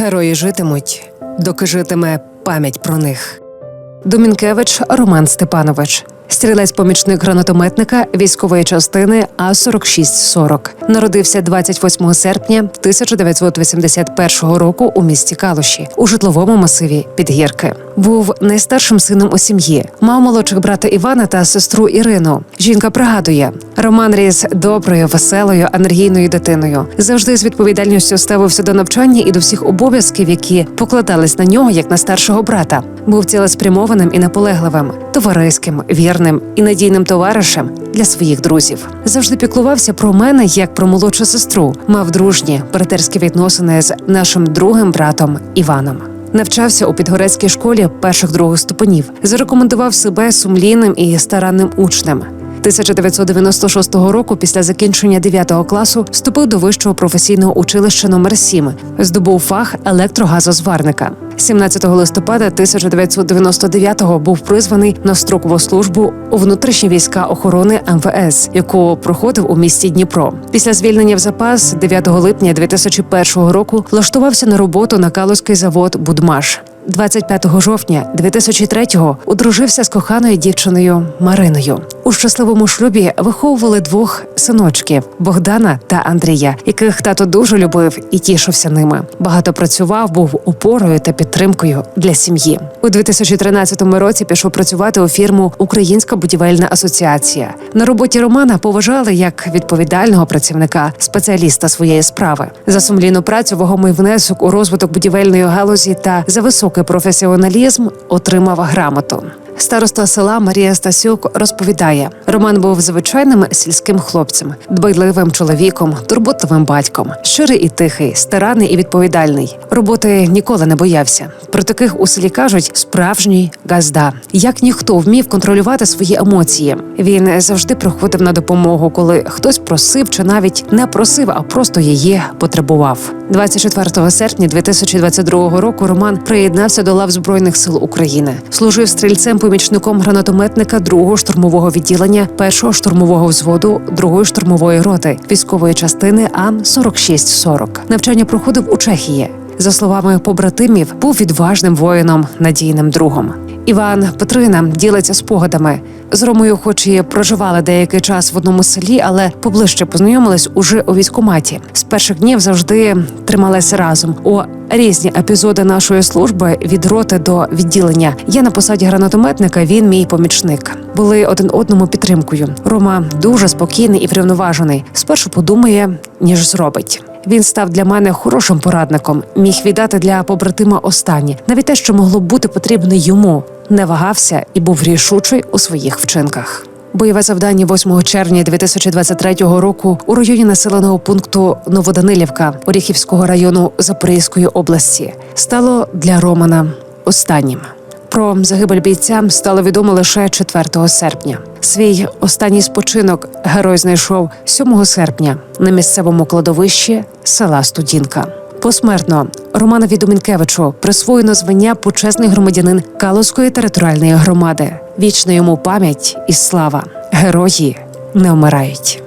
Герої житимуть, доки житиме пам'ять про них. Домінкевич Роман Степанович, стрілець-помічник гранатометника військової частини А 4640 Народився 28 серпня 1981 року у місті Калуші у житловому масиві Підгірки. Був найстаршим сином у сім'ї. Мав молодших брата Івана та сестру Ірину. Жінка пригадує, Роман ріс доброю, веселою, енергійною дитиною. Завжди з відповідальністю ставився до навчання і до всіх обов'язків, які покладались на нього як на старшого брата. Був цілеспрямованим і наполегливим, товариським, вірним і надійним товаришем для своїх друзів. Завжди піклувався про мене як про молодшу сестру. Мав дружні братерські відносини з нашим другим братом Іваном. Навчався у підгорецькій школі перших других ступенів. Зарекомендував себе сумлінним і старанним учнем. 1996 року, після закінчення 9 класу, вступив до вищого професійного училища номер 7 здобув фах електрогазозварника. 17 листопада 1999-го був призваний на строкову службу у внутрішні війська охорони МВС, яку проходив у місті Дніпро. Після звільнення в запас 9 липня 2001 року влаштувався на роботу на Калузький завод Будмаш. 25 жовтня 2003-го одружився з коханою дівчиною Мариною. У щасливому шлюбі виховували двох синочків Богдана та Андрія, яких тато дуже любив і тішився ними. Багато працював, був опорою та підтримкою для сім'ї. У 2013 році пішов працювати у фірму Українська будівельна асоціація. На роботі Романа поважали як відповідального працівника, спеціаліста своєї справи за сумлінну працю, вагомий внесок у розвиток будівельної галузі та за високий професіоналізм отримав грамоту. Староста села Марія Стасюк розповідає: Роман був звичайним сільським хлопцем, дбайливим чоловіком, турботливим батьком, щирий і тихий, старанний і відповідальний. Роботи ніколи не боявся. Про таких у селі кажуть справжній газда. Як ніхто вмів контролювати свої емоції. Він завжди приходив на допомогу, коли хтось просив чи навіть не просив, а просто її потребував. 24 серпня 2022 року Роман приєднався до лав збройних сил України. Служив стрільцем помічником гранатометника 2-го штурмового відділення 1-го штурмового взводу 2-ї штурмової роти військової частини Ан 4640 Навчання проходив у Чехії. За словами побратимів, був відважним воїном, надійним другом. Іван Петрина ділиться спогадами. З Ромою, хоч і проживали деякий час в одному селі, але поближче познайомились уже у військкоматі. З перших днів завжди трималися разом. У різні епізоди нашої служби від роти до відділення. Я на посаді гранатометника. Він мій помічник. Були один одному підтримкою. Рома дуже спокійний і врівноважений. Спершу подумає, ніж зробить. Він став для мене хорошим порадником, міг віддати для побратима останнє, навіть те, що могло бути потрібне йому, не вагався і був рішучий у своїх вчинках. Бойове завдання 8 червня 2023 року у районі населеного пункту Новоданилівка Оріхівського району Запорізької області стало для Романа останнім. Про загибель бійця стало відомо лише 4 серпня. Свій останній спочинок герой знайшов 7 серпня на місцевому кладовищі села Студінка. Посмертно Романа Відомінкевичу присвоєно звання почесний громадянин Калузької територіальної громади. Вічна йому пам'ять і слава. Герої не вмирають.